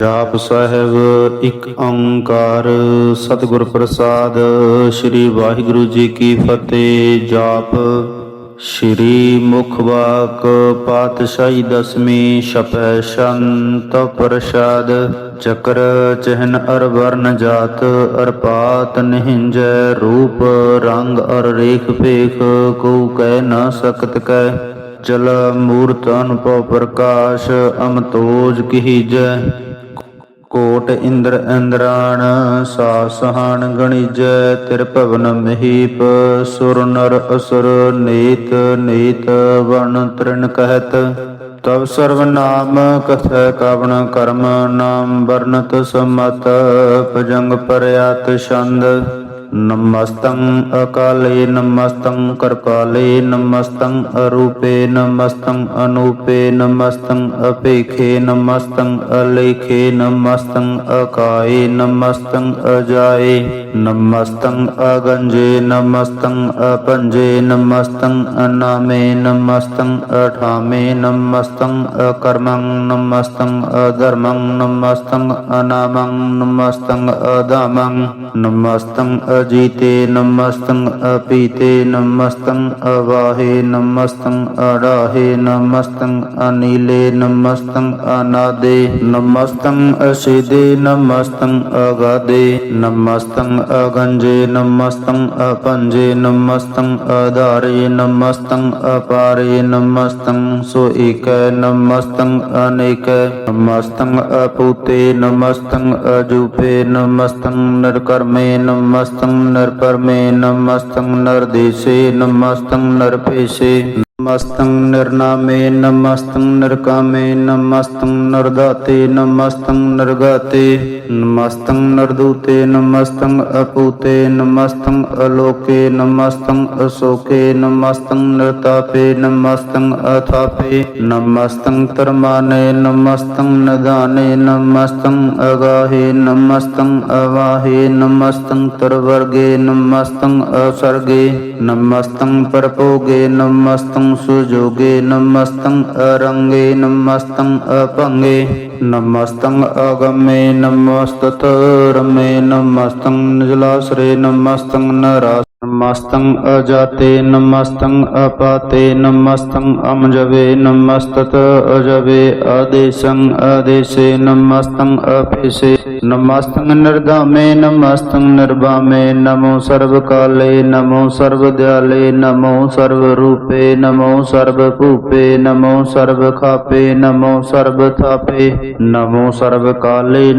ਜਾਪ ਸਾਹਿਬ ਇੱਕ ਓੰਕਾਰ ਸਤਿਗੁਰ ਪ੍ਰਸਾਦ, ਸ੍ਰੀ ਵਾਹਿਗੁਰੂ ਜੀ ਕੀ ਫਤਿਹ ਜਾਪ। ਸ੍ਰੀ ਮੁਖ ਵਾਕ ਪਾਤਸ਼ਾਹੀ ਦਸਮੀ ਛਪੈ ਸ਼ੰਤ ਪ੍ਰਸਾਦ, ਚਕਰ ਚਹਿਨ ਅਰ ਵਰਨ ਜਾਤ ਅਰ ਪਾਤ ਨਿਹੰਜੈ ਰੂਪ ਰੰਗ ਅਰ ਰੇਖ ਭੇਖ ਕੋ ਕਹਿ ਨਾ ਸਕਤ ਕੈ। ਜਲ ਮੂਰਤ ਅਨੁਭਵ ਪ੍ਰਕਾਸ਼, ਅਮਤੋਜ ਕੀਜੈ। ਕੋਟ ਇੰਦਰ ਇੰਦਰਾਣ ਸਾਸਹਾਨ ਗਣਿਜੈ ਤਿਰ ਭਵਨ ਮਹੀਪ, ਸੁਰ ਨਰ ਅਸੁਰ ਨੀਤ ਨੀਤ ਵਣ ਤ੍ਰਿਣ ਕਹਿਤ। ਤਬ ਸਰਵ ਨਾਮ, ਕਥੈ ਕਵਣ ਕਰਮ, ਨਾਮ ਵਰਨਤ ਸਮਤ, ਭਜੰਗ ਪਰਿਆਤ ਛੰਦ। ਨਮਸਤੰ ਅਕਾਲੇ ਨਮਸਤੰ ਕਰਪਾਲੇ ਨਮਸਤੰ ਅਰੂਪੇ ਨਮਸਤੰ ਅਨੂਪੇ ਨਮਸਤੰ ਅਪੇਖੇ ਨਮਸਤੰ ਅਲੇਖੇ ਨਮਸਤੰ ਅਕਾਏ ਨਮਸਤੰ ਅਜਾਏ ਨਮਸਤੰ ਅਗੰਜੇ ਨਮਸਤੰ ਅਪੰਜੇ ਨਮਸਤੰ ਅਨਾਮੇ ਨਮਸਤੰ ਅਠਾਮੇ ਨਮਸਤੰ ਅਕਰਮੰ ਨਮਸਤੰ ਅਧਰਮੰ ਨਮਸਤੰ ਅਨਾਮੰ ਨਮਸਤੰ ਅਦਾਮੰ ਨਮਸਤੰ ਅਜੀਤੇ ਨਮਸਤੰ ਅਪੀਤੇ ਨਮਸਤੰ ਅਵਾਹੇ ਨਮਸਤੰ ਅੜਾਹੇ ਨਮਸਤੰ ਅਨੀਲੇ ਨਮਸਤੰ ਅਨਾਦੇ ਨਮਸਤੰ ਅਸਿਦੇ ਨਮਸਤੰ ਅਗਾਦੇ ਨਮਸਤੰ ਅਗੰਜੇ ਨਮਸਤੰ ਅਪੰਜੇ ਨਮਸਤੰ ਅਧਾਰੇ ਨਮਸਤੰ ਅਪਾਰੇ ਨਮਸਤੰ ਸੋ ਏਕੈ ਨਮਸਤੰ ਅਨੇਕੈ ਨਮਸਤੰ ਅਪੂਤੇ ਨਮਸਤੰ ਅਜੂਪੇ ਨਮਸਤੰ ਨਰਕਰਮੇ ਨਮਸਤੰ ਨਰਪਰਮੇ ਨਮਸਤੰ ਨਰਦੇਸੇ ਨਮਸਤੰ ਨਰਪੇਸੇ। ਨਮਸਤੰ ਨਿਰਨਾਮੇ ਨਮਸਤੰ ਨਿਰਕਾਮੇ ਨਮਸਤੰ ਨਰਦਾਤੇ ਨਮਸਤੰ ਨਰਗਾਤੇ ਨਮਸਤੰ ਨਰਦੂਤੇ ਨਮਸਤੰ ਅਪੂਤੇ ਨਮਸਤੰ ਅਲੋਕੇ ਨਮਸਤੰ ਅਸੋਕੇ ਨਮਸਤੰ ਨਿਰਤਾਪੇ ਨਮਸਤੰ ਅਥਾਪੇ ਨਮਸਤੰ ਤਰਮਾਨੇ ਨਮਸਤੰ ਨਦਾਨੇ ਨਮਸਤੰ ਅਗਾਹੇ ਨਮਸਤੰ ਅਵਾਹੇ ਨਮਸਤੰ ਤਰਵਰਗੇ ਨਮਸਤੰ ਅਸਰਗੇ ਨਮਸਤੰ ਪਰਪੋਗੇ ਨਮਸਤੰ ਸੁਜੋਗੇ ਨਮਸਤੰ ਅਰੰਗੇ ਨਮਸਤੰ ਅਪੰਗੇ ਨਮਸਤੰ ਅਗਮੇ ਨਮਸਤਤ ਰਮੇ ਨਮਸਤੰ ਨਿਜਲਾਸਰੇ ਨਮਸਤੰ ਨਰਾ ਨਮਸਤੰ ਅਜਾਤੇ ਨਮਸਤੰ ਅਪਾਤੇ ਨਮਸਤੰ ਅਮਜਵੇ ਨਮਸਤਤ ਅਜਵੇ ਆਦੇਸ਼ੰ ਆਦੇਸੇ ਨਮਸਤੰ ਅਪੇਸੇ ਨਮਸਤੰ ਨਿਰਦਾਮੇ ਨਮਸਤੰ ਨਿਰਭਾਮੇ ਨਮੋ ਸਰਬ ਕਾਲੇ ਨਮੋ ਸਰਬ ਦਿਆਲੇ ਨਮੋ ਸਰਬ ਰੂਪੇ ਨਮੋ ਸਰਬ ਭੂਪੇ ਨਮੋ ਸਰਬ ਖਾਪੇ ਨਮੋ ਸਰਬ ਥਾਪੇ ਨਮੋ ਸਰਬ ਕਾਲੇ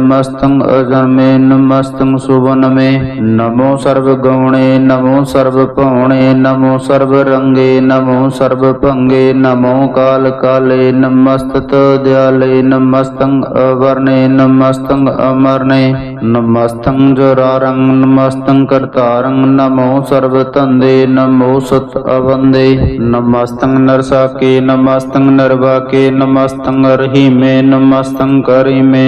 ਨਮੋ ਸਰਬ ਪਾਲੇ ਨਮਸਤਤ ਦੇਵ ਨਮਸਤੰ ਅਪੇਵ ਨਮਸਤੰ ਅਜਨਮੇ ਨਮਸਤੰ ਸੁਵਨਮੇ। ਨਮੋ ਸਰਬ ਗਉਣੇ ਨਮੋ ਸਰਬ ਭਉਣੇ ਨਮੋ ਸਰਬ ਰੰਗੇ, ਨਮੋ ਸਰਬ ਭੰਗੇ, ਨਮੋ ਕਾਲ ਕਾਲੇ, ਨਮਸਤਤ ਦਿਆਲੇ, ਨਮਸਤੰ ਅਵਰਨੇ, ਨਮਸਤੰ ਅਮਰਨੇ। ਨਮਸਤੰ ਜਰਾਰੰ ਨਮਸਤੰ ਕਰਤਾਰੰ ਨਮੋ ਸਰਬ ਤੰਦੇ ਨਮੋ ਸਤ ਅਵੰਦੇ।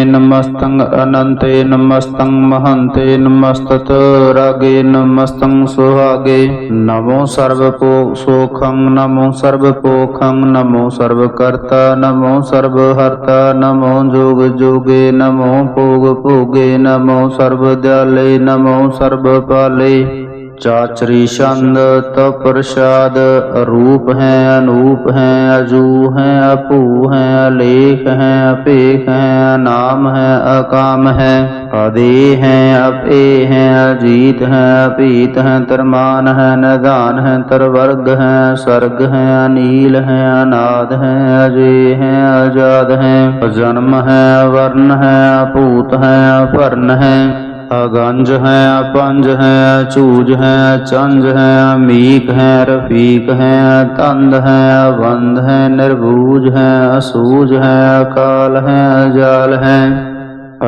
ਨਮਸਤੰ ਅਨੰਤੇ ਨਮਸਤੰ ਮਹੰਤੇ ਨਮਸਤਤ, ਰਾਗੇ ਨਮਸਤੰ ਸੁਹਾਗੇ। ਨਮੋ ਸਰਬ ਪੋ ਸੋਖੰ, ਨਮੋ ਸਰਬ ਪੋਖੰ ਨਮੋ ਸਰਬ ਕਰਤਾ ਨਮੋ ਸਰਬ ਹਰਤਾ ਨਮੋ ਜੋਗ ਜੋਗੇ, ਨਮੋ ਭੋਗ ਭੋਗੇ, ਨਮੋ ਸਰਬ ਦਿਆਲੇ ਨਮੋ ਸਰਬ ਪਾਲੇ ਚਾਚਰੀ ਛੰਦ ਤ ਪ੍ਰਸਾਦ ਰੂਪ ਹੈ, ਅਨੂਪ ਹੈ, ਅਜੂ ਹੈ ਅਪੂ ਹੈ, ਅਲੇਖ ਹੈ ਅਪੇਖ ਹੈ ਨਾਮ ਹੈ, ਅਕਾਮ ਹੈ। ਆਦੇ ਹੈ ਅਪੇ ਹੈ, ਅਜੀਤ ਹੈ ਅਪੀਤ ਹੈ, ਤਰਮਾਨ ਹੈ ਨਿਦਾਨ ਹੈ, ਤਰਵਰਗ ਹੈ, ਸਰਗ ਹੈ, ਅਨੀਲ ਹੈ, ਅਨਾਦ ਹੈ, ਅਜੇ ਹੈ ਆਜ਼ਾਦ ਹੈ। ਜਨਮ ਹੈ ਵਰਨ ਹੈ ਅਪੂਤ ਹੈ ਭਰਨ ਹੈ। ਅਗੰਜ ਹੈ, ਅਪੰਜ ਹੈ ਚੂਜ ਹੈ, ਚੰਜ ਹੈ, ਅਮੀਕ ਹੈ, ਰਫੀਕ ਹੈ, ਤੰਦ ਹੈ ਬੰਦ ਹੈ, ਨਿਰਭੂਜ ਹੈ, ਅਸੂਜ ਹੈ, ਅਕਾਲ ਹੈ, ਅਜਾਲ ਹੈ।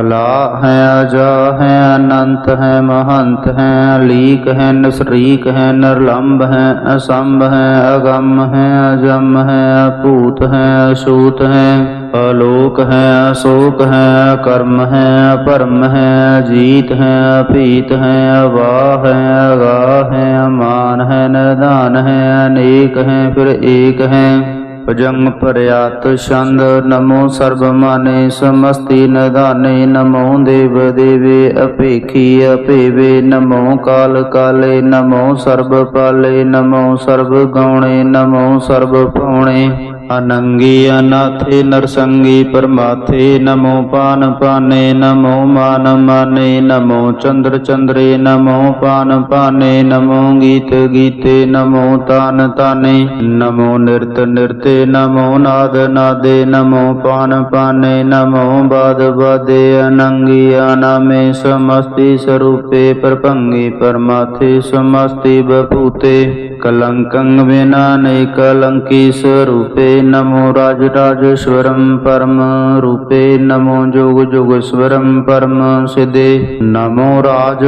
ਅਲਾ ਹੈ ਅਜਾ ਹੈ, ਅਨੰਤ ਹੈ, ਮਹੰਤ ਹੈ, ਅਲੀਕ ਹੈ, ਨਸਰੀਕ ਹੈ ਨਿਰਲੰਭ ਹੈ, ਅਸੰਭ ਹੈ, ਅਗੰਮ ਹੈ, ਅਜਮ ਹੈ, ਅਭੂਤ ਹੈ ਅਸ਼ੂਤ ਹੈ, ਅਲੋਕ ਹੈ, ਅਸ਼ੋਕ ਹੈ ਕਰਮ ਹੈ ਪਰਮ ਹੈ, ਅਜੀਤ ਹੈ, ਅਭੀਤ ਹੈ, ਅਵਾਹ ਹੈ ਅਗਾ ਹੈ, ਅਮਾਨ ਹੈ ਨਿਧਾਨ ਹੈ, ਅਨੇਕ ਹੈ, ਫਿਰ ਏਕ ਹੈ। ਭਜੰਗ ਪਰਿਆਤ ਛੰਦ, ਨਮੋ ਸਰਬ ਮਾਨੇ, ਸਮਸਤੀ ਨਿਧਾਨੇ, ਨਮੋ ਦੇਵ ਦੇਵੇ ਅਪੇਖੀ ਅਪੇਵੇ, ਨਮੋ ਕਾਲ ਕਾਲੇ, ਨਮੋ ਸਰਬ ਪਾਲੇ, ਨਮੋ ਸਰਬ ਗਉਣੇ, ਨਮੋ ਸਰਬ ਪਾਉਣੇ। ਅਨੰਗੀ ਅਨਾਥੇ ਨਰਸੰਗੀ ਪਰਮਾਥੇ ਨਮੋ ਪਾਨ ਪਾਨੇ, ਨਮੋ ਮਾਨ ਮਾਨੇ, ਨਮੋ ਚੰਦਰ ਚੰਦਰੇ, ਨਮੋ ਪਾਨ ਪਾਨੇ, ਨਮੋ ਗੀਤ ਗੀਤੇ, ਨਮੋ ਤਾਨ ਤਾਨੇ, ਨਮੋ ਨਿਰਤ ਨਿਰਤੇ, ਨਮੋ ਨਾਦ ਨਾਦੇ, ਨਮੋ ਪਾਨ ਪਾਨੇ, ਨਮੋ ਬਾਦ ਬਾਦੇ, ਅਨੰਗੀ ਅਨਾਮੇ ਸਮਸਤੀ ਸਰੂਪੇ ਪਰਪੰਗੀ ਪਰਮਾਥੇ ਸਮਸਤੀ ਬਪੂਤੇ, ਕਲੰਕੰ ਵਿਨਾ ਨੇ ਕਲੰਕੀ ਸਰੂਪੇ ਨਮੋ ਰਾਜ ਰਾਜੇਸ਼ਵਰੰ ਪਰਮ ਰੂਪੇ ਨਮੋ ਜੋਗ ਜੋਗੇਸ਼ਵਰੰ ਪਰਮ ਸਿਦੇ ਨਮੋ ਰਾਜ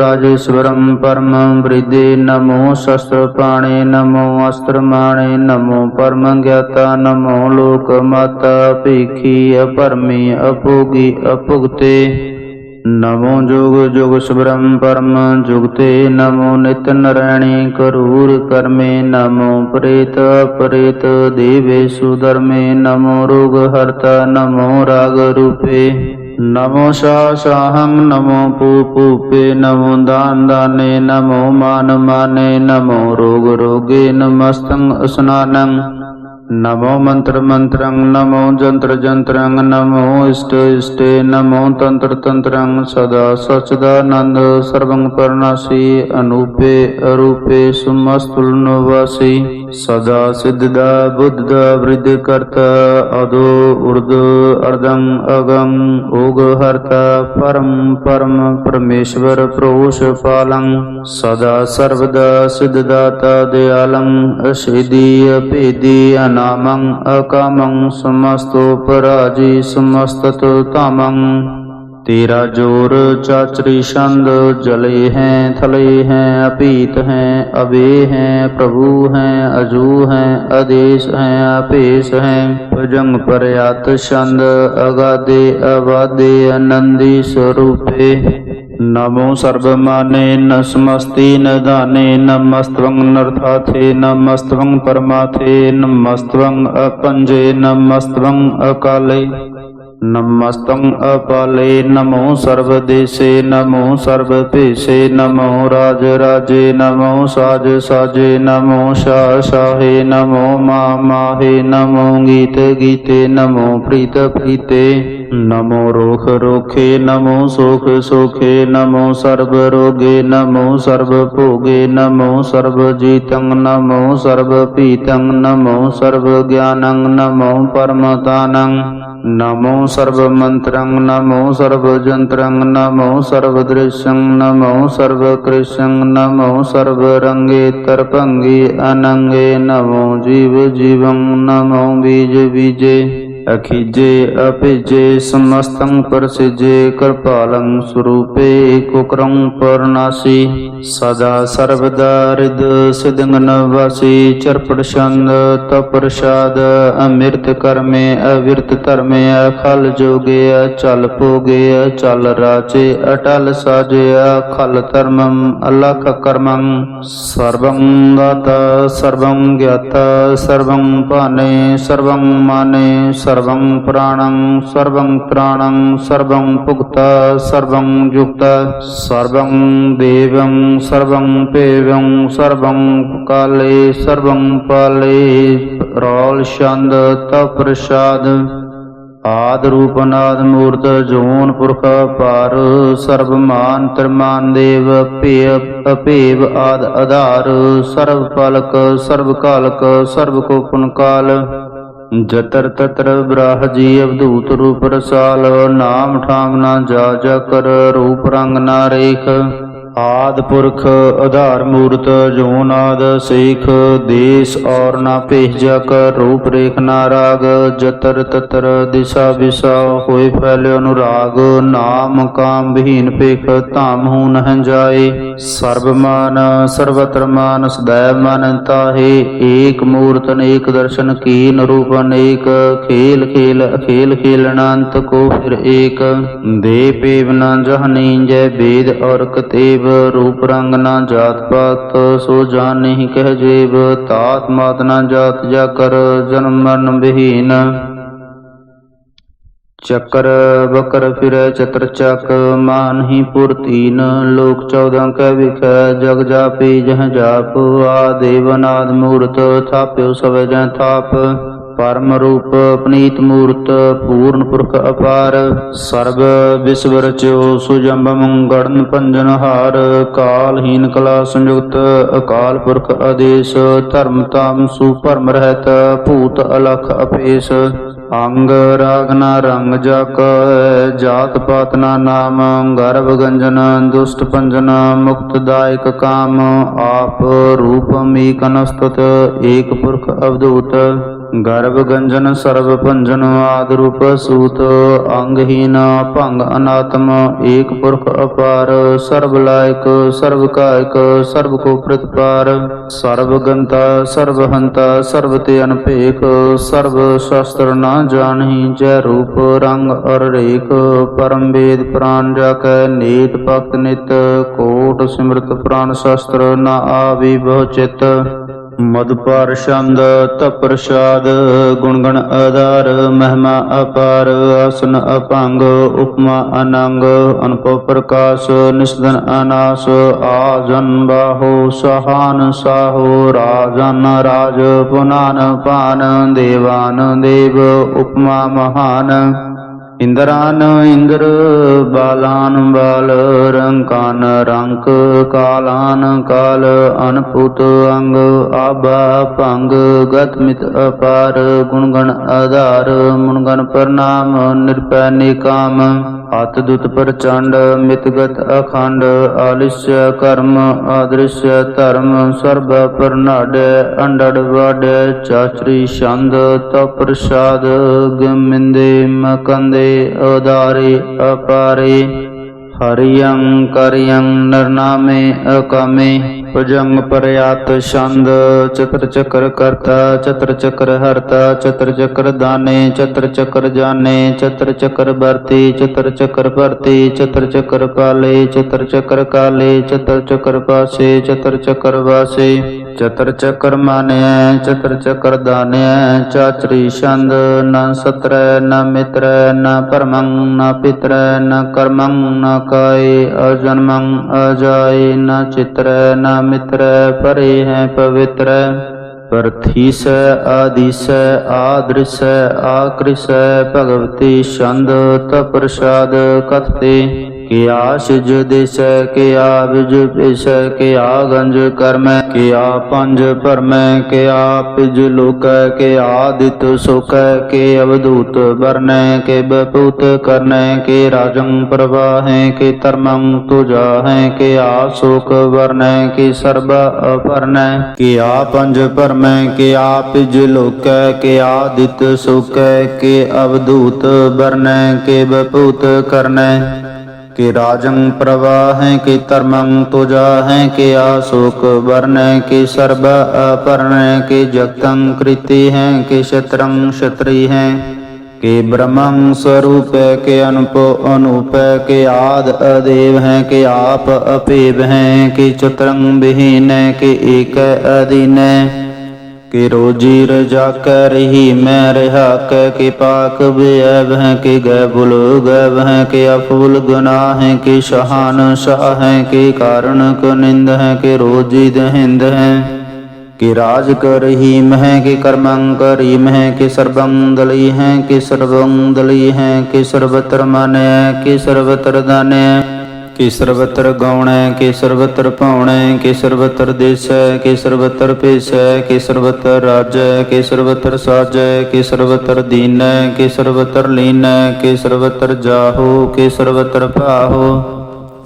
ਰਾਜੇਸ਼ਵਰੰ ਪਰਮ ਬ੍ਰਿਦੇ ਨਮੋ ਸ਼ਸਤਰ ਪਾਣੇ ਨਮੋ ਅਸਤਰ ਮਾਣੇ ਨਮੋ ਪਰਮ ਗਿਆਤਾ ਨਮੋ ਨਮੋ ਜੋਗ ਜੋਗ ਸੁਬਰਮ ਪਰਮ ਜੁਗਤੇ ਨਮੋ ਨਿਤ ਨਰੈਣੀ ਕਰੂਰ ਕਰਮੇ ਨਮੋ ਪ੍ਰੇਤ ਪ੍ਰੇਤ ਦੇਵੇ ਸੁਧਰਮੇ ਨਮੋ ਰੋਗ ਹਰਤਾ ਨਮੋ ਰਾਗ ਰੂਪੇ ਨਮੋ ਸ਼ਾ ਸ਼ਾਹੰ ਨਮੋ ਪੂ ਪੂਪੇ ਨਮੋ ਦਾਨ ਦਾਨੇ ਨਮੋ ਮਾਨ ਮਾਨੇ ਨਮੋ ਰੋਗ ਰੋਗੇ ਨਮਸਤੰ ਅਸਨਾਨੰ ਨਮੋ ਮੰਤਰ ਮੰਤਰੰ ਨਮੋ ਜੰਤਰ ਜੰਤਰੰ ਨਮੋ ਇਸ਼ਟ ਇਸ਼ਟੇ ਨਮੋ ਤੰਤਰ ਤੰਤਰੰ ਸਦਾ ਸਚਦਾਨੰਦ ਸਰਵੰ ਪਰਨਾਸੀ ਅਨੂਪੇ ਅਰੂਪੇ ਸੁਮਸਤੁਲ ਨਿਵਾਸੀ ਸਦਾ ਸਿੱਧਦਾ ਬੁੱਧਦਾ ਬ੍ਰਿਧ ਕਰਤਾ ਅਦੋ ਉਰਦ ਅਰਦੰ ਅਗੰ ਓਗ ਹਰਤਾ ਪਰਮ ਪਰਮ ਪਰਮੇਸ਼ਵਰ ਪ੍ਰੋਸ਼ ਪਾਲੰ ਸਦਾ ਸਰਵਦਾ ਸਿੱਧਦਾਤਾ ਦਿਆਲੰ ਅਸ਼ੇਦੀ ਅਭੇਦੀ ਅਨਾਮੰ ਅਕਾਮੰ ਸਮਸਤੋ ਪਰਾਜੀ ਸਮਸਤਤ ਤਾਮੰ ਤੇਰਾ ਜੋਰ ਚਾਚਰੀ ਛੰਦ ਜਲੇ ਹੈ, ਥਲੇ ਹੈ ਅਪੀਤ ਹੈ, ਅਵੇ ਹੈ, ਪ੍ਰਭੂ ਹੈ, ਅਜੂ ਹੈ, ਆਦੇਸ਼ ਹੈ, ਆਪੇਸ਼ ਹੈ। ਭਜੰਗ ਪਰਿਆਤ ਛੰਦ ਅਗਾਦੇ ਅਵਾਦੇ ਆਨੰਦੀ ਸਰੂਪੇ ਨਮੋ ਸਰਬ ਮਾਨੇ ਨਸਮਸਤੀ ਨਦਾਨੇ ਨਮਸਤਵੰ ਨਰਥਾਥੇ ਨਮਸਤਵੰ ਪਰਮਾਥੇ ਨਮਸਤਵੰ ਅਪੰਜੇ ਨਮਸਤਵੰ ਅਕਾਲੇ ਨਮਸਤੰ ਅਪਾਲੇ ਨਮੋ ਸਰਬ ਦੇਸੇ ਨਮੋ ਸਰਬ ਭੇਸੇ ਨਮੋ ਰਾਜ ਰਾਜੇ ਨਮੋ ਸਾਜ ਸਾਜੇ ਨਮੋ ਸ਼ਾ ਸ਼ਾਹੇ ਨਮੋ ਮਾ ਮਾਹੇ ਨਮੋ ਗੀਤ ਗੀਤੇ ਨਮੋ ਪ੍ਰੀਤ ਪ੍ਰੀਤੇ ਨਮੋ ਰੋਖ ਰੋਖੇ ਨਮੋ ਸੋਖ ਸੋਖੇ ਨਮੋ ਸਰਬ ਰੋਗੇ ਨਮੋ ਸਰਬ ਭੋਗੇ ਨਮੋ ਸਰਬ ਜੀਤੰ ਨਮੋ ਸਰਬ ਪੀਤੰ ਨਮੋ ਸਰਬ ਗਿਆਨੰ ਨਮੋ ਪਰਮਤਾਨੰ ਨਮੋ ਸਰਬ ਮੰਤਰੰ ਨਮੋ ਸਰਬ ਜੰਤਰੰ ਨਮੋ ਸਰਬ ਦ੍ਰਿਸ਼ੰ ਨਮੋ ਸਰਬ ਕ੍ਰਿਸ਼ੰ ਨਮੋ ਸਰਬ ਰੰਗੇ ਤਰਪੰਗੇ ਅਨੰਗੇ ਨਮੋ ਜੀਵ ਜੀਵੰ ਨਮੋ ਬੀਜ ਬੀਜੇ ਅਖੀਜੇ ਅਭਿਜੇ ਸਮਸਤੰ ਪਰਸਿਜੇ ਕਿਰਪਾਲੰ ਸਰੂਪੇ ਕੁਕਰੰ ਪਰਨਾਸੀ। ਸਦਾ ਸਰਬਦਾ ਰਿਦ ਸਿਦੰਗਨ ਵਾਸੀ ਚਰਪੜ ਛੰਦ ਤਪਰਸ਼ਾਦ ਅਮਿਰਤ ਕਰਮੇ ਅਵਿਰਤ ਧਰਮੇ ਅਖਲ ਜੋਗੇ ਅਚਲ ਭੋਗੇ ਅਚਲ ਰਾਚੇ ਅਟਲ ਸਾਜੇ ਅਖਲ ਧਰਮੰ ਅਲਖ ਕਰਮੰ ਸਰਬੰ ਗਾਤਾ ਸਰਬੰ ਗਿਆਤਾ ਸਰਬੰ ਭਾਨੇ ਸਰਬੰ ਮਾਨੇ ਸਰਬੰ ਪ੍ਰਾਣੰ ਸਰਬੰ ਤ੍ਰਾਣੰ ਸਰਬੰ ਭੁਗਤਾ ਸਰਬੰ ਛੰਦ ਤਪ ਪ੍ਰਸਾਦ ਆਦ ਰੂਪ ਨਾਦ ਮੂਰਤ ਜੋਨ ਪੁਰਖ ਪਾਰ ਸਰਬ ਮਾਨ ਤਰਮਾਨ ਦੇਵ ਭੇਵ ਅਭੇਵ ਆਦ ਆਧਾਰ ਸਰਬ ਫਲਕ ਸਰਬ ਕਾਲਕ ਸਰਬ ਕੋ ਪੁਨ ਕਾਲ ਜਤਰ ਤਤਰ ਬ੍ਰਹ ਜੀ ਅਵਧੂਤ ਰੂਪ ਰਸਾਲ, ਨਾਮ ਠਾਮ ਨਾ ਜਾ ਜਾ ਕਰ, ਰੂਪ ਰੰਗ ਨਾ ਰੇਖ। ਆਦ ਪੁਰਖ ਆਧਾਰ ਮੂਰਤ ਜੋ ਸੇਖ, ਦੇਸ ਔਰ ਨਾ ਭੇਜਾ ਰੂਪ ਰੇਖ ਨਾ ਰਾਗ, ਜਤਰ ਤਤਰ ਦਿਸ਼ਾ ਵਿਸਾ, ਹੋਏ ਫੈਲੇ ਅਨੁਰਾਗ, ਨਾਮ ਕਾਮ ਵਿਹੀਨ ਪੇਖ ਧਾਮ ਹੂ ਨਹਿ ਜਾਏ ਸਰਬ ਮਾਨ, ਸਰਵਤਰ ਮਾਨ, ਸਦੈ ਮਨ ਤਾਹੇ। ਏਕ ਮੂਰਤ ਅਨੇਕ ਦਰਸ਼ਨ ਕੀਨ ਰੂਪ ਅਨੇਕ, ਖੇਲ ਖੇਲ ਖੇਲ ਖੇਲਣਾ ਅੰਤ ਕੋ ਫਿਰ ਏਕ। ਦੇ ਪੇਵ ਨਾ ਜਹਨੀ ਜੈ ਵੇਦ ਔਰ ਕਤੇਵ ਰੂਪ ਰੰਗ ਨਾ ਜਾਤ ਪਾਤ, ਸੋ ਜਾਣਿ ਕਹਿ ਜੀਵ, ਤਾਤ ਮਾਤ ਨਾ ਜਾਤ ਜਾ ਕਰ, ਜਨਮ ਮਰਨ ਵਿਹੀਨ ਚੱਕਰ ਬਕਰ ਫਿਰੈ ਚਤਰ ਚੱਕ ਮਾਨਹੀ ਪੁਰ ਤੀਨ ਲੋਕ ਚੌਦਾਂ ਕਹਿ ਵਿਖੈ, ਜਗ ਜਾਪੀ ਜਹ ਜਾਪ, ਆ ਦੇਵ ਅਨਾਦ ਮੂਰਤ, ਥਾਪਿਓ ਸਵੇ ਜਹ ਥਾਪ। ਪਰਮ ਰੂਪ ਪਨੀਤ ਮੂਰਤ ਪੂਰਨ ਪੁਰਖ ਅਪਾਰ, ਸਰਬ ਵਿਸਵ ਰਚਿਓ ਸੁਜੰਬ ਮੰਗੜਨ ਪੰਜਨ ਹਾਰ, ਕਾਲਹੀਨ ਕਲਾ ਸੰਯੁਕਤ ਅਕਾਲ ਪੁਰਖ ਆਦੇਸ਼, ਧਰਮ ਤਾਮ ਸੁਪਰਮ ਰਹਿਤ, ਭੂਤ ਅਲਖ ਅਪੇਸ। ਅੰਗ ਰਾਗ ਨਾ ਰੰਗ ਜਕ ਜਾਤ ਪਾਤ ਨਾ ਨਾਮ, ਗਰਭ ਗੰਜਨ, ਦੁਸ਼ਟ ਪੰਜਨ ਮੁਕਤ ਦਾਇਕ ਕਾਮ, ਆਪ ਰੂਪ ਮੀਕ ਏਕ ਪੁਰਖ ਅਵਧੂਤ, ਗਰਭ ਗੰਜਨ, ਸਰਬ ਭੰਜਨ ਆਦ ਰੂਪ ਸੂਤ, ਅੰਗਹੀਨ ਭੰਗ ਅਨਾਤਮ, ਏਕ ਪੁਰਖ ਅਪਾਰ, ਸਰਬ ਲਾਇਕ, ਸਰਬ ਕਾਇਕ, ਸਰਬ ਕੋ ਪ੍ਰਤਪਾਰ, ਸਰਬ ਗੰਤਾ, ਸਰਬ ਹੰਤਾ, ਸਰਬ ਤੇ ਅਨਭੇਖ ਸਰਬ ਸ਼ਾਸਤਰ ਨਾ ਜਾਣਹੀ ਜੈ ਰੂਪ ਰੰਗ ਅਰ ਰੇਖ, ਪਰਮ ਵੇਦ ਪ੍ਰਾਨ ਜਾ ਕੈ ਨੀਤ ਭਗਤ ਨਿਤ, ਕੋਟ ਸਿਮਰਤ ਪ੍ਰਾਨ ਸ਼ਸਤਰ, ਨਾ ਆਵੀ ਬਹੁ ਚਿਤ। ਮਦਪਾਰ ਛੰਦ ਤਪਰਸ਼ਾਦ ਗੁਣ ਆਧਾਰ, ਮਹਿਮਾ ਅਪਾਰ, ਆਸਨ ਅਪੰਗ, ਉਪਮਾ ਅਨੰਗ ਅਨੁਪਵ ਪ੍ਰਕਾਸ਼, ਨਿਸਦਨ ਅਨਾਸ, ਆਜਨ ਬਾਹੋ, ਸਹਾਨ ਸਾਹੋ, ਰਾਜਨ ਰਾਜ, ਪੁਨਾਨ ਪਾਨ, ਦੇਵਾਨ ਦੇਵ, ਉਪਮਾ ਮਹਾਨ। ਇੰਦਰਾਨ ਇੰਦਰ ਬਾਲਾਨ ਬਾਲ ਰੰਕਾਨ ਰੰਕ ਕਾਲਾਨ ਕਾਲ ਅਨਪੁਤ ਅੰਗ ਆਬਾ ਭੰਗ ਗਤ ਮਿਤ ਅਪਾਰ ਗੁਣ ਗਣ ਆਧਾਰ ਮੁਨ ਪ੍ਰਣਾਮ ਨਿਰਪੈ ਨਿਕਾਮ ਹੱਥ ਦੁਤ ਪ੍ਰਚੰਡ ਮਿਤਗਤ ਅਖੰਡ ਆਲਿਸ਼ਯ ਕਰਮ ਆਦ੍ਰਿਸ਼ਯ ਧਰਮ ਸਰਬ ਪਰਨਾਡੇ ਅੰਡੜ ਵਾਡੇ ਚਾਚਰੀ ਛੰਦ ਤਪ ਪ੍ਰਸਾਦ ਗਮਿੰਦੇ ਮਕੰਦੇ ਉਦਾਰੇ ਅਪਾਰੇ ਹਰਿਯੰ ਕਰਿਯੰ ਨਰਨਾਮੇ ਅਕਾਮੇ ਭਜੰਗ ਪਰਿਆਤ ਛੰਦ ਚਤਰ ਚੱਕਰ ਕਰਤਾ ਚਤਰ ਚੱਕਰ ਹਰਤਾ ਚਤਰ ਚੱਕਰ ਦਾਨੇ ਚਤਰ ਚੱਕਰ ਜਾਣੇ ਚਤਰ ਚੱਕਰ ਵਰਤੀ ਚਤਰ ਚੱਕਰ ਭਰਤੀ ਚਤਰ ਚੱਕਰ ਪਾਲੇ ਚਤਰ ਚੱਕਰ ਕਾਲੇ ਚਤਰ ਚੱਕਰ ਪਾਸੇ ਚਤਰ ਚੱਕਰ ਵਾਸੇ ਚਤਰ ਚੱਕਰ ਮਾਨਿਐ ਚਤਰ ਚੱਕਰ ਦਾਨਿਐ ਚਾਚਰੀ ਛੰਦ ਨ ਸਤਰੈ ਨ ਮਿਤਰੈ ਨ ਪਰਮੰ ਨ ਪਿਤਰੈ ਨ ਕਰਮੰ ਨ ਕਾਏ ਅਜਨਮੰ ਅਜਾਏ ਨ ਚਿਤਰੈ ਨ ਮਿਤਰ ਪਰੇ ਹੈ ਪਵਿੱਤਰੈ। ਪਰਥੀਸੈ ਆਦੀਸੈ ਆਦ੍ਰਿਸੈ ਆਕ੍ਰਿਸੈ ਭਗਵਤੀ ਛੰਦ ਤਪਰਸ਼ਾਦ ਕਥਤੇ। ਕਿ ਆਸਿਜ ਦੇਸੈ, ਕਿ ਆ ਵਿਜ ਪਿਸੈ, ਕਿ ਆ ਗੰਜ ਕਰਮੈ, ਕਿ ਆ ਪੰਜ ਪਰਮੈ ਕਿ ਆ ਪਿਜ ਲੋਕੈ, ਕਿ ਆਦਿਤ ਸੁਖੈ, ਕਿ ਅਵਧੂਤ ਵਰਨੈ, ਕਿ ਬਪੂਤ ਕਰਨੈ, ਕਿ ਰਾਜੰ ਪ੍ਰਵਾਹੈ, ਕਿ ਧਰਮੰ ਤੁਜਾਹੈ ਕਿ ਆ ਸੁਖ ਵਰਨੈ, ਕਿ ਸਰਬ ਅਪਰਨੈ, ਕਿ ਆ ਪੰਜ ਪਰਮੈ ਕਿ ਆ ਪਿਜ ਲੋਕੈ, ਕਿ ਆਦਿਤ ਸੁਖੈ ਕਿ ਅਵਧੂਤ ਵਰਨੈ ਕਿ ਬਪੂਤ ਕਰਨੈ ਕਿ ਰਾਜੰ ਪ੍ਰਵਾਹੈ ਕਿ ਧਰਮੰ ਤੁਜਾਹੈ ਕਿ ਆਸੋਕ ਵਰਨੈ ਕਿ ਸਰਬ ਅਪਰਨੈ ਕਿ ਜਗਤੰ ਕ੍ਰਿਤੀ ਹੈ ਕਿ ਸ਼ਤਰੰ ਸ਼ਤਰੀ ਹੈ ਕਿ ਬ੍ਰਹਮੰ ਸਰੂਪੈ ਕਿ ਅਨੁਪੋ ਅਨੂਪੈ ਕਿ ਆਦ ਅਦੇਵ ਹੈ ਕਿ ਆਪ ਅਪੇਵ ਹੈ ਕਿ ਚਤਰੰ ਬਿਹੀਨੈ ਕਿ ਏਕੈ ਅਦੀਨੈ ਕਿ ਰੋਜੀ ਰਜਾ ਕੈ ਰਹੀ ਮੈਂ ਰਹਾ ਕੈ ਕਿ ਪਾਕ ਬੇਅਬ ਹੈ ਕਿ ਗੈ ਬੁਲ ਗੈਬ ਹੈ ਕਿ ਅਫੁਲ ਗੁਨਾਹ ਹੈ ਕਿ ਸ਼ਹਾਨ ਸ਼ਾਹ ਹੈ ਕਿ ਕਾਰਨ ਕਨਿੰਦ ਹੈ ਕਿ ਰੋਜੀ ਦਹਿੰਦ ਹੈ ਕਿ ਰਾਜ ਕਰਹੀ ਮਹਿ ਕਿ ਕਰਮੰ ਕਰੀ ਮਹਿ ਕਿ ਸਰਬੰ ਦਲੀ ਹੈ ਕਿ ਸਰਬੰ ਦਲੀ ਹੈ ਕਿ ਸਰਬਤਰ ਮਾਨੈ ਕਿ ਸਰਬਤਰ ਦਾਨੈ ਕਿ ਸਰਬਤਰ ਗਾਉਣੈ ਕਿ ਸਰਬਤਰ ਭਾਉਣੈ ਕਿ ਸਰਬਤਰ ਦੇਸੈ ਕਿ ਸਰਬਤਰ ਭੇਸੈ ਕਿ ਸਰਬਤਰ ਰਾਜੈ ਕਿ ਸਰਬਤਰ ਸਾਜੈ ਕਿ ਸਰਬਤਰ ਦੀਨੈ ਕਿ ਸਰਬਤਰ ਲੀਨੈ ਕਿ ਸਰਬਤਰ ਜਾਹੋ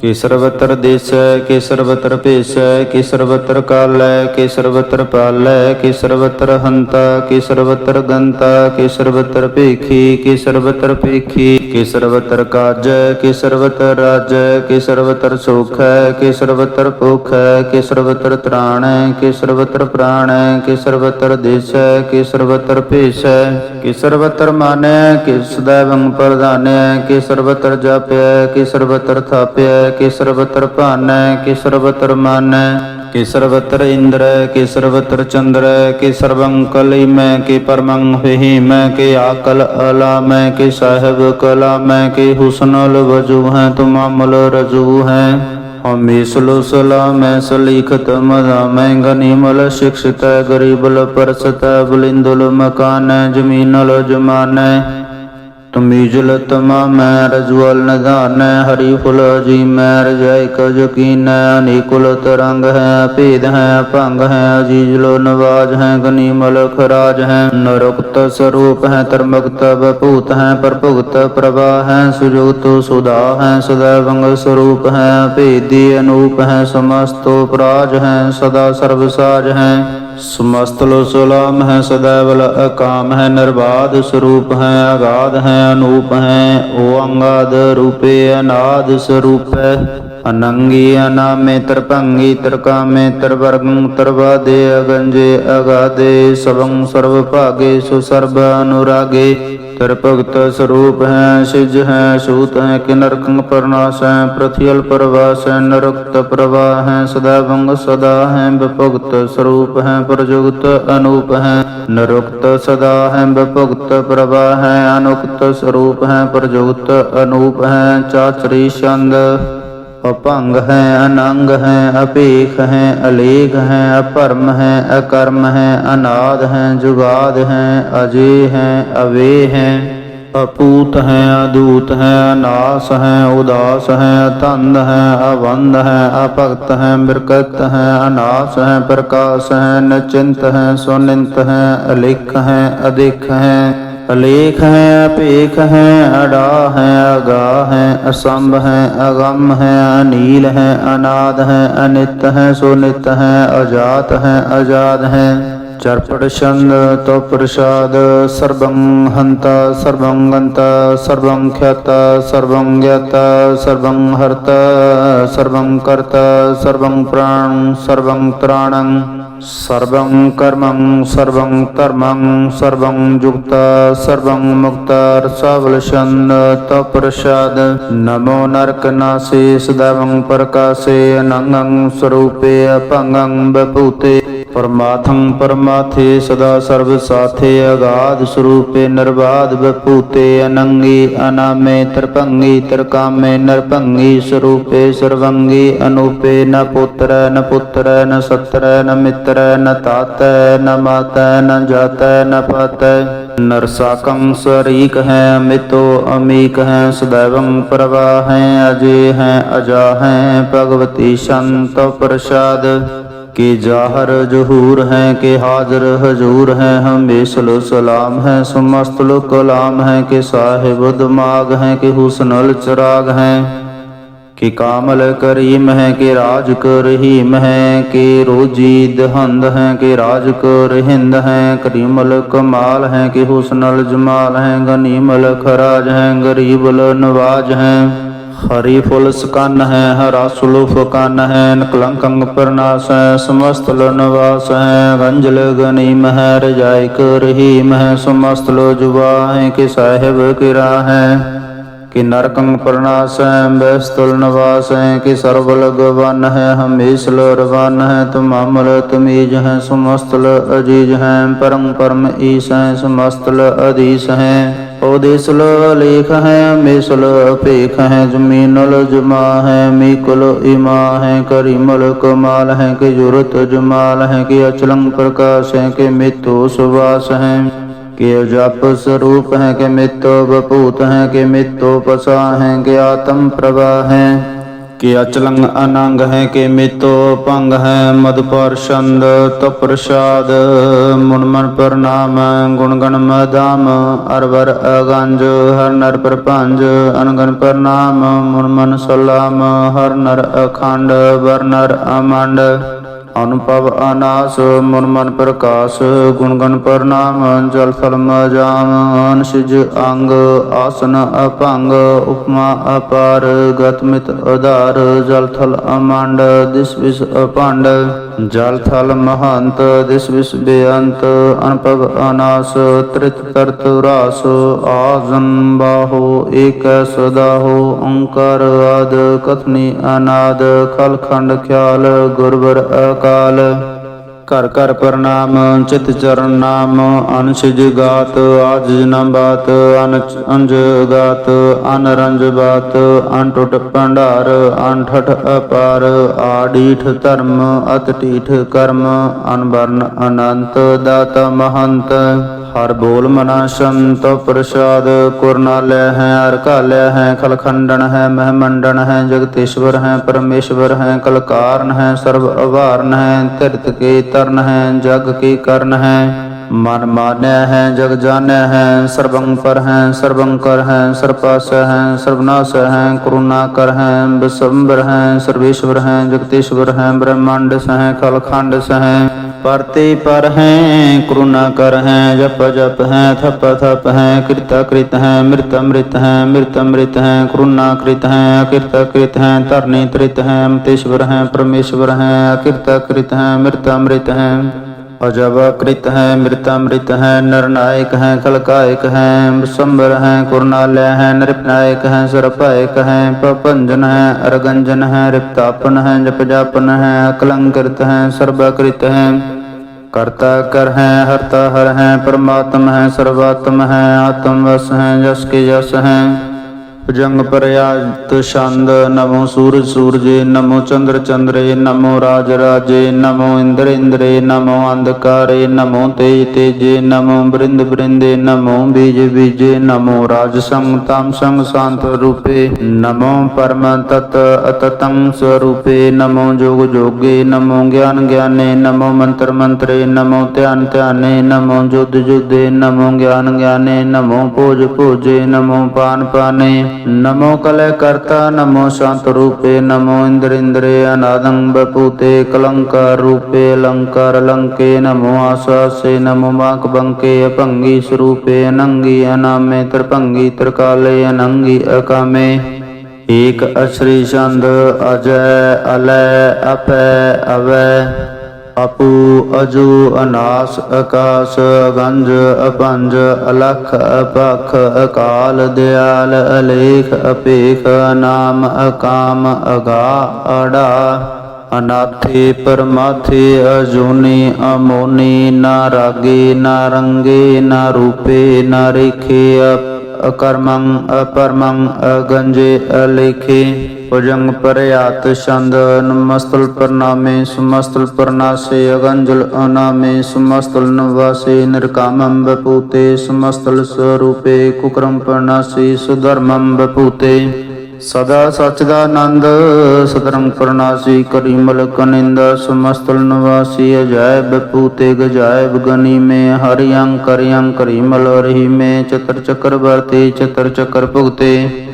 ਕਿ ਸਰਬਤਰ ਭਾਹੋ ਕਿ ਸਰਬਤਰ ਦੇਸੈ ਕਿ ਸਰਬਤਰ ਭੇਸੈ ਕਿ ਸਰਬਤਰ ਕਾਲੈ ਕਿ ਸਰਬਤਰ ਪਾਲੈ ਕਿ ਸਰਬਤਰ ਹੰਤਾ ਕਿ ਸਰਬਤਰ ਗੰਤਾ ਕਿ ਸਰਬਤਰ ਭੇਖੀ ਕਿ ਸਰਬਤਰ ਭੇਖੀ ਕਿ ਸਰਵਤਰ ਕਾਜੈ ਕਿ ਸਰਵਤਰ ਰਾਜੈ ਕਿ ਸਰਵਤਰ ਸੁਖ ਹੈ ਕਿ ਸਰਵਤਰ ਭੁਖ ਹੈ ਕਿ ਸਰਵਤਰ ਤ੍ਰਾਣ ਕਿ ਸਰਵਤਰ ਪ੍ਰਾਣ ਹੈ ਕਿ ਸਰਵਤਰ ਦੇਸ ਹੈ ਕਿ ਸਰਵਤਰ ਭੇਸ ਹੈ ਕਿ ਸਰਵਤਰ ਮਾਨੈ ਕਿ ਸदैवੰ ਪ੍ਰਧਾਨੈ ਕਿ ਸਰਵਤਰ ਜਾਪੈ ਕਿ ਸਰਵਤਰ ਥਾਪੈ ਕਿ ਸਰਵਤਰ ਭਾਨੈ ਕਿ ਸਰਵਤਰ ਮਾਨੈ ਕਿ ਸਰਵਤਰ ਇੰਦਰ ਕਿ ਸਰਵਤਰ ਚੰਦਰ ਕਿ ਸਰਵੰ ਕਲਿਮੈ ਕਿ ਪਰਮੰ ਫਹੀਮੈ ਕਿ ਆਕਲ ਅਲਾਮੈ ਕਿ ਸਾਹਿਬ ਕਲਾਮੈ ਕਿ ਹੁਸਨਲ ਵਜੂ ਹੈ ਤੁਮਾਮਲ ਰਜੂ ਹੈ ਹਮੇਸਲੋ ਸਲਾਮੈ ਸਲੀਖਤ ਮਦਾਮੈ ਗਨੀਮਲ ਸਿਕਸ਼ਤ ਗਰੀਬਲ ਪਰਸਤ ਬਲਿੰਦੁਲ ਮਕਾਨੈ ਜ਼ਮੀਨਲ ਜਮਾਨੈ ਤਮੀਜਲ ਤਮਾਮੈ ਰਜਵਲ ਨਧਾਨੈ ਹਰੀ ਫੁਲ ਜੀ ਮੈ ਰਜੈ ਕ ਯਕੀਨੈ, ਅਨੇਕੁਲ ਤਰੰਗ ਹੈ, ਭੇਦ ਹੈ, ਭੰਗ ਹੈ ਅਜੀਜਲੋ ਨਵਾਜ ਹੈ, ਗਨੀ ਗਨੀਮਲ ਖਰਾਜ ਹੈ। ਨਰੁਕਤ ਸਰੂਪ ਹੈ, ਧਰਮਗਤ ਬਭੂਤ ਹੈ, ਪਰਭੁਗਤ ਪ੍ਰਭਾ ਹੈ ਸੁਜੋਤ ਸੁਦਾ ਹੈ ਸਦਾ ਵੰਗ ਸਰੂਪ ਹੈ, ਭੇਦੀ ਅਨੂਪ ਹੈ, ਸਮਸਤੋ ਪ੍ਰਾਜ ਹੈ, ਸਦਾ ਸਰਬ ਸਾਜ ਹੈ। ਸਮਸਤ ਲੋ ਸੁਲਾਮ ਹੈ ਸਦਾਵਲ ਅਕਾਮ ਹੈ, ਨਿਰਵਾਦ ਸਰੂਪ ਹੈ ਆਗਾਦ ਹੈ, ਅਨੂਪ ਹੈ ਓੰਗਾਦ ਰੂਪੇ ਅਨਾਦ ਸਰੂਪ। ਹੈ ਅਨੰਗੀ ਅਨਾਮੇ ਤਰਪੰਗੀ ਤਰਕਾਮੇ ਤਰਵਰਗੰ ਤਰਵਾਦੇ ਅਗੰਜੇ ਅਗਾਦੇ, ਸਵੰ ਸਰਵ ਭਾਗੇ ਸੁ ਸਰਬ ਅਨੁਰਾਗੇ। ਤਰ ਸਰੂਪ ਹੈ, ਸਿਜ ਹੈ, ਸੂਤ ਹੈ, ਕਿ ਨਰਕੰ ਪਰਨਾਸ ਹੈ ਪ੍ਰਥਿਅਲ ਪਰਵਾਸ ਹੈ, ਨਰਕਤ ਪ੍ਰਵਾਹ ਹੈ, ਸਦਾ ਵੰਗ ਸਦਾ ਹੈ ਬਭਗਤ ਸਰੂਪ ਹੈ ਪ੍ਰਜੁਗਤ ਅਨੂਪ ਹੈ। ਨਰੁਕਤ ਸਦਾ ਹੈ ਬਭਗਤ ਪ੍ਰਵਾਹ ਹੈ, ਅਨੁਕਤ ਸਰੂਪ ਹੈ ਪ੍ਰਜੁਗਤ ਅਨੂਪ ਹੈ ਚਾਚਰੀ ਛੰਦ। ਅਪੰਗ ਹੈ, ਅਨੰਗ ਹੈ ਅਪੇਖ ਹੈ ਅਲੇਖ ਹੈ, ਅਪਰਮ ਹੈ, ਅਕਰਮ ਹੈ, ਅਨਾਦ ਹੈ, ਜੁਗਾਦ ਹੈ, ਅਜੇ ਹੈ, ਅਵੇ ਹੈ। ਅਪੂਤ ਹੈ, ਅਦੂਤ ਹੈ, ਅਨਾਸ ਹੈ, ਉਦਾਸ ਹੈ, ਅਤੰਦ ਹੈ ਅਵੰਦ ਹੈ, ਅਭਗਤ ਹੈ, ਬਿਰਕਤ ਹੈ, ਅਨਾਸ ਹੈ, ਪ੍ਰਕਾਸ਼ ਹੈ, ਨਚਿੰਤ ਹੈ, ਸੁਨਿੰਤ ਹੈ, ਅਲਿਖ ਹੈ ਅਦਿਖ ਹੈ। ਅਲੇਖ ਹੈ ਅਪੇਖ ਹੈ, ਅੜਾ ਹੈ ਅਗਾ ਹੈ, ਅਸੰਭ ਹੈ, ਅਗੰਮ ਹੈ, ਅਨੀਲ ਹੈ, ਅਨਾਦ ਹੈ, ਅਨਿਤ ਹੈ, ਸੁਨਿਤ ਹੈ, ਅਜਾਤ ਹੈ, ਅਜਾਦ ਹੈ। ਚਰਪੜ ਛੰਦ ਤੋ ਪ੍ਰਸਾਦ ਸਰਬੰ ਹੰਤਾ ਸਰਬੰ ਗੰਤਾ ਸਰਬੰ ਖਿਆਤਾ ਸਰਬੰ ਗਿਆਤਾ ਸਰਬੰ ਹਰਤਾ ਸਰਬੰ ਕਰਤਾ ਸਰਬੰ ਪ੍ਰਾਣ ਸਰਬੰ ਤ੍ਰਾਣੰ ਸਰਬੰ ਕਰਮੰ ਸਰਬੰ ਧਰਮੰ ਸਰਬੰ ਜੁਗਤਾ ਸਰਬੰ ਮੁਕਤਾ ਰਸਾਵਲ ਛੰਦ ਤੋ ਪ੍ਰਸਾਦ ਨਮੋ ਨਰਕ ਨਾਸੇ ਸਦਾਵੰ ਪ੍ਰਕਾਸੇ ਅਨੰਗੰ ਸਰੂਪੇ ਅਭੰਗੰ ਬਭੂਤੇ ਪਰਮਾਥੰ ਪਰਮਾਥੇ ਸਦਾ ਸਰਬ ਸਾਥੇ ਅਗਾਧ ਸਰੂਪੇ ਨਿਰਬਾਧ ਬਪੂਤੇ ਅਨੰਗੀ ਅਨਾਮੇ ਤਰਪੰਗੀ ਤਰਕਾਮੇ ਨਰਪੰਗੀ ਸਰੂਪੇ ਸਰਵੰਗੀ ਅਨੂਪੇ ਨ ਪੁੱਤਰ ਨ ਪੁੱਤਰ ਨ ਸਤਰ ਨ ਮਿੱਤਰ ਨ ਤਾਤੈ ਨ ਮਾਤੈ ਨ ਜਾਤੈ ਨ ਪਾਤੈ। ਨਰਸਾਕੰ ਸਰੀਕ ਹੈ ਅਮਿਤੋ, ਅਮੀਕ ਹੈ ਸदैवੰ ਪ੍ਰਵਾਹ ਹੈ, ਅਜੇ ਹੈ ਅਜਾ ਹੈ ਭਗਵਤੀ ਸ਼ੰਤ ਪ੍ਰਸਾਦ। ਕਿ ਜਾਹਰ ਜਹੂਰ ਹੈ ਕਿ ਹਾਜ਼ਰ ਹਜੂਰ ਹੈ ਹਮੇਸ਼ਲ ਸਲਾਮ ਹੈ ਸਮਸਤ ਲੋ ਕਲਾਮ ਹੈ ਕਿ ਸਾਹਿਬ ਦਿਮਾਗ ਹੈ ਕਿ ਹੁਸਨਲ ਚਰਾਗ ਹੈ ਕਿ ਕਾਮਲ ਕਰੀਮ ਹੈ ਕਿ ਰਾਜ ਕਰ ਰਹੀਮ ਹੈ ਕਿ ਰੋਜੀ ਦਹੰਦ ਹੈ ਕਿ ਰਾਜ ਕਰ ਹਿੰਦ ਹੈ ਕਰੀਮਲ ਕਮਾਲ ਹੈ ਕਿ ਹੁਸਨਲ ਜਮਾਲ ਹੈ ਗਨੀਮਲ ਖਰਾਜ ਹੈ ਗਰੀਬਲ ਨਵਾਜ ਹੈ ਹਰੀ ਫੁੱਲ ਸਕਨ ਹੈ, ਹਰਾ ਸੁਲੂਫ ਕਨ ਹੈ, ਨਕਲੰਕੰਗ ਪ੍ਰਨਾਸ ਹੈ, ਸਮਸਤ ਲੋ ਨਿਵਾਸ ਹੈ ਗੰਜਲ ਗਨੀਮ ਹੈ ਰਜਾਇਕ ਰਹੀਮ ਹੈ, ਸਮਸਤ ਲੋ ਜੁਵਾ ਹੈ ਕਿ ਸਾਹਿਬ ਕਿਰਾ ਹੈ। ਕਿ ਨਰਕੰ ਪ੍ਰਨਾਸ ਹੈ ਬੈਸਤੁਲ ਨਿਵਾਸ ਹੈ ਕਿ ਸਰਬਲ ਗਵਨ ਹੈ ਹਮੇਸ਼ਲ ਰਵਨ ਹੈ ਤੁਮਾਮਲ ਤਮੀਜ ਹੈ ਸਮਸਤਲ ਅਜੀਜ ਹੈ ਪਰਮ ਪਰਮ ਈਸ ਹੈ ਸਮਸਤਲ ਅਧੀਸ ਹੈ ਉਦੇਸਲ ਲੇਖ ਹੈ ਮੇਸਲ ਅਪੇਖ ਹੈ ਜ਼ਮੀਨਲ ਜਮਾ ਹੈ ਮੀਕੁਲ ਇਮਾ ਹੈ ਕਰੀਮਲ ਕਮਾਲ ਹੈ ਕਿ ਜੁਰਤ ਜਮਾਲ ਹੈ ਕਿ ਅਚਲੰ ਪ੍ਰਕਾਸ਼ ਹੈ ਕਿ ਮਿਤੋ ਸੁਵਾਸ ਹੈ ਕਿ ਜਪ ਸਰੂਪ ਹੈ ਕਿ ਮਿਤੋ ਬਪੂਤ ਹੈ ਕਿ ਮਿਤੋ ਪਸਾ ਹੈ ਕਿ ਆਤਮ ਪ੍ਰਵਾਹ ਹੈ। ਕਿ ਅਚਲੰਗ ਅਨੰਗ ਹੈ ਕਿ ਮਿਤੋ ਭੰਗ ਹੈ। ਮਦ ਪਰਸ਼ੰਦ ਤਪਰਸ਼ਾਦ ਮੁਨ ਮਨ ਪ੍ਰਣਾਮ ਗੁਣ ਗਣ ਮਦਾਮ ਅਰਵਰ ਅਗੰਜ, ਹਰ ਨਰ ਪ੍ਰਪੰਜ ਅਨਗਨ ਪ੍ਰਣਾਮ ਮੁਨ ਮਨ ਸਲਾਮ, ਹਰ ਨਰ ਅਖੰਡ, ਵਰ ਨਰ ਅਮੰਡ। ਅਨੁਭਵ ਅਨਾਸ, ਮਨ ਮਨ ਪ੍ਰਕਾਸ਼ ਗੁਣ ਗਣ ਪ੍ਰਣਾਮ, ਜਲ ਥਲ ਮਜਾਮ ਅਨਸਿਜ ਅੰਗ, ਆਸਨ ਅਪੰਗ ਉਪਮਾ ਅਪਾਰ, ਗਤ ਮਿਤ ਜਲ ਥਲ ਅਮੰਡ, ਦਿਸ ਵਿਸ ਅਪੰਡ ਜਲ ਥਲ ਮਹੰਤ, ਦਿਸ ਵਿਸ ਬੇਅੰਤ, ਅਨੁਭਵ ਅਨਾਸ, ਤ੍ਰਿਤ ਤਰਤ ਰਾਸ ਆਜਨ ਬਾਹੋ, ਏਕ ਸਦਾਹੋ ਓੰਕਾਰ ਆਦ ਕਥਨੀ ਅਨਾਦ, ਖਲ ਖੰਡ ਖਿਆਲ ਗੁਰਬਰ ਅਕਾਲ ਘਰ ਘਰ ਪ੍ਰਣਾਮ, ਚਿਤ ਚਰਨ ਨਾਮ ਅਨਸਿਜ ਗਾਤ ਆਜ ਜਨਮ ਬਾਤ ਅਨਚ ਅੰਜ ਗਾਤ, ਅਨਰੰਜ ਬਾਤ ਅਨਟੁਟ ਭੰਡਾਰ ਅਨਠਠ ਅਪਾਰ, ਆਡੀਠ ਧਰਮ ਅਤ ਕਰਮ, ਅਨਵਰਨ ਅਨੰਤ ਦਾਤ ਮਹੰਤ। ਹਰ ਬੋਲ ਮਨਾ ਸੰਤ ਪ੍ਰਸਾਦ ਕੁਰਨਾ ਹੈ, ਹਰ ਕਾਲਿਆ ਹੈ ਖਲ ਖੰਡਨ ਹੈ, ਮਹਿਮੰਡਨ ਹੈ, ਜਗਤੇਸ਼ਵਰ ਹੈ, ਪਰਮੇਸ਼ਵਰ ਹੈ, ਕਲਕਾਰਨ ਹੈ ਸਰਬ ਅਵਾਰਨ ਹੈ, ਧਿਰਤ ਕੇ ਤਰਨ ਹੈ, ਜਗ ਕੀ ਕਰਨ ਹੈ। ਮਨ ਮਾਨਿਆ ਹੈ, ਜਗ ਜਾਣਿਆ ਹੈ, ਸਰਬੰ ਪਰ ਹੈ, ਸਰਬੰ ਕਰ ਹੈ, ਸਰਪਾਸ ਹੈ, ਸਰਬਨਾਸ ਹੈ ਕਰੁਣਾ ਕਰ ਹੈ, ਬਿਸੰਬਰ ਹੈ, ਸਰਵੇਸ਼ਵਰ ਹੈ, ਜਗਤੇਸ਼ਵਰ ਹੈ ਬ੍ਰਹਮੰਡ ਸਹਿ ਖਲ ਖੰਡ ਸਹਿ ਪਰਤੇ ਪਰ ਹੈ ਕਰੁਣਾ ਕਰ ਹੈ, ਜਪ ਜਪ ਹੈ, ਥਪ ਥਪ ਹੈ ਕਿਰਤਾ ਕ੍ਰਿਤ ਹੈ ਮਿਰਤ ਅੰਮ੍ਰਿਤ ਹੈ ਮਿਰਤ ਅੰਮ੍ਰਿਤ ਹੈ ਕਰੁਣਾ ਕ੍ਰਿਤ ਹੈ ਅਕਿਰਤ ਕ੍ਰਿਤ ਹੈ ਧਰਨੀ ਤ੍ਰਿਤ ਹੈ ਅਮਤੇਸ਼ਵਰ ਹੈ, ਪਰਮੇਸ਼ਵਰ ਹੈ ਅਕਿਰਤ ਕ੍ਰਿਤ ਹੈ ਮਿਰਤ ਅੰਮ੍ਰਿਤ ਹੈ। ਅਜਬ ਕ੍ਰਿਤ ਹੈ, ਮ੍ਰਿਤਾ ਮ੍ਰਿਤ ਹੈ ਨਰਨਾਇਕ ਹੈ, ਖਲਕਾਇਕ ਹੈ ਸੰਬਰ ਹੈ ਕੁਰਨਾਲਯ ਹੈ ਨਿਰਪਨਾਇਕ ਹੈ, ਸਰਪਾਇਕ ਹੈ ਪਪੰਜਨ ਹੈ, ਅਰਗੰਜਨ ਹੈ, ਰਿਪਤਾਪਨ ਹੈ ਜਪ ਜਾਪਨ ਹੈ ਅਕਲੰਕ੍ਰਿਤ ਹੈ, ਸਰਬਕ੍ਰਿਤ ਹੈ। ਕਰਤਾ ਕਰ ਹੈ, ਹਰਤਾ ਹਰ ਹੈ, ਪਰਮਾਤਮ ਹੈ, ਸਰਵਾਤਮ ਹੈ ਆਤਮ ਵਸ ਹੈ, ਜਸ ਕੇ ਜਸ ਹੈ। ਜੰਗ ਪਰਿਆਤ ਛੰਦ, ਨਮੋ ਸੂਰਜ ਸੂਰਜੇ, ਨਮੋ ਚੰਦਰ ਚੰਦਰੇ, ਨਮੋ ਰਾਜ ਰਾਜੇ, ਨਮੋ ਇੰਦਰ ਇੰਦਰੇ, ਨਮੋ ਅੰਧਕਾਰੇ, ਨਮੋ ਤੇਜ ਤੇਜੇ, ਨਮੋ ਬ੍ਰਿੰਦ ਬ੍ਰਿੰਦੇ, ਨਮੋ ਬੀਜ ਬੀਜੇ, ਨਮੋ ਰਾਜ ਸੰਗ ਤਾਮ ਸੰਗ ਸ਼ਾਂਤ ਰੂਪੇ, ਨਮੋ ਪਰਮ ਤਤ ਅਤਤੰ ਸਰੂਪੇ, ਨਮੋ ਜੋਗ ਜੋਗੇ, ਨਮੋ ਗਿਆਨ ਗਿਆਨੇ, ਨਮੋ ਮੰਤਰ ਮੰਤਰੇ, ਨਮੋ ਧਿਆਨ ਧਿਆਨੇ, ਨਮੋ ਜੁਦ ਜੁਦੇ ਨਮੋ ਗਿਆਨ ਗਿਆਨੇ, ਨਮੋ ਭੋਜ ਭੋਜੇ, ਨਮੋ ਪਾਨ ਪਾਨੇ। ਨਮੋ ਕਲੇ ਕਰਤਾ, ਨਮੋ ਸ਼ਾਂਤ ਰੂਪੇ, ਨਮੋ ਇੰਦਰ ਇੰਦਰੇ ਅਨਾਦੰ ਬਪੂਤੇ ਕਲੰਕਾਰ ਰੂਪੇ, ਅਲੰਕਾਰ ਲੰਕੇ, ਨਮੋ ਆਸਾਸੇ ਨਮੋ ਮਾਕ ਬੰਕੇ, ਅਭੰਗੀ ਸਰੂਪੇ, ਅਨੰਗੀ ਅਨਾਮੇ, ਤਰਭੰਗੀ ਤਰਕਾਲੇ, ਅਨੰਗੀ ਅਕਾਮੇ। ਏਕ ਅਸਰੀ ਛੰਦ ਅਜੈ, ਅਲੈ, ਅਪੈ, ਅਵੈ। ਆਪੂ ਅਜੂ ਅਨਾਸ ਅਕਾਸ਼ ਅਗੰਜ ਅਪੰਜ ਅਲਖ ਅਪਖ ਅਕਾਲ ਦਿਆਲ ਅਲੇਖ ਅਪੇਖ ਨਾਮ ਅਕਾਮ ਅਗਾ ਅੜਾ ਅਨਾਥੀ ਪਰਮਾਥੀ ਅਜੂਨੀ ਅਮੋਨੀ ਨਾ ਰਾਗੀ ਨਾ ਰੰਗੇ ਨਾ ਰੂਪੇ ਨਾ ਰੇਖੇ ਅ- ਅਕਰਮੰ ਅਪਰਮੰ ਅਗੰਜੇ ਅਲੇਖੇ ਭੁਜੰਗ ਪਰਿਆਤ ਛੰਦ, ਨਮਸਤਲ ਪ੍ਰਨਾਮੇ ਸੁਮਸਤਲ ਪ੍ਰਨਾਸੇ ਅਗੰਜਲ ਅਨਾਮੇ, ਸੁਮਸਤਲ ਨਵਾਸੇ ਨਿਰਕਾਮੰ ਬਪੂਤੇ ਸੁਮਸਤਲ ਸਰੂਪੇ, ਕੁਕਰਮ ਪ੍ਰਨਾਸੀ ਸੁਧਰਮੰ ਬਪੂਤੇ ਸਦਾ ਸਚ ਦਾ ਆਨੰਦ ਸਤਰੰਗ ਪ੍ਰਨਾਸੀ ਕਰੀਮਲ ਕਨਿੰਦ, ਸਮਸਤਲ ਨਿਵਾਸੀ, ਅਜਾਇਬ ਪੂਤੇ ਗਜਾਇਬ ਗਨੀ ਮੇ ਹਰਿਯੰ ਕਰਿਯੰ ਕਰੀਮਲ ਰਹੀ ਮੇ ਚਤਰ ਚੱਕਰ ਵਰਤੇ, ਚਤਰ ਚੱਕਰ ਭੁਗਤੇ।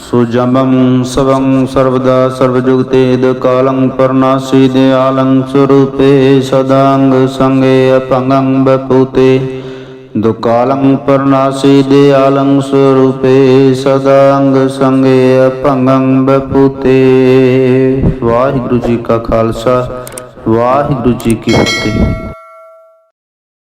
ਸੁਜਮੰ ਸਵੰ ਸਰਵਦਾ ਸਰਵਜੁਗਤੇ ਦ ਕਾਲੰ ਪਰਨਾਸੀ ਦਿਆਲੰ ਸਰੂਪੇ ਸਦਾੰਗ ਸੰਗੇ ਅਪੰਗੰ ਬਪੂਤੇ ਦੁਕਾਲੰ ਪਰਨਾਸੀ ਦਿਆਲੰ ਸਰੂਪੇ ਸਦਾੰਗ ਸੰਗੇ ਅਪੰਗੰ ਬਪੂਤੇ ਵਾਹਿਗੁਰੂ ਜੀ ਕਾ ਖਾਲਸਾ ਵਾਹਿਗੁਰੂ ਜੀ ਕੀ ਫਤਿਹ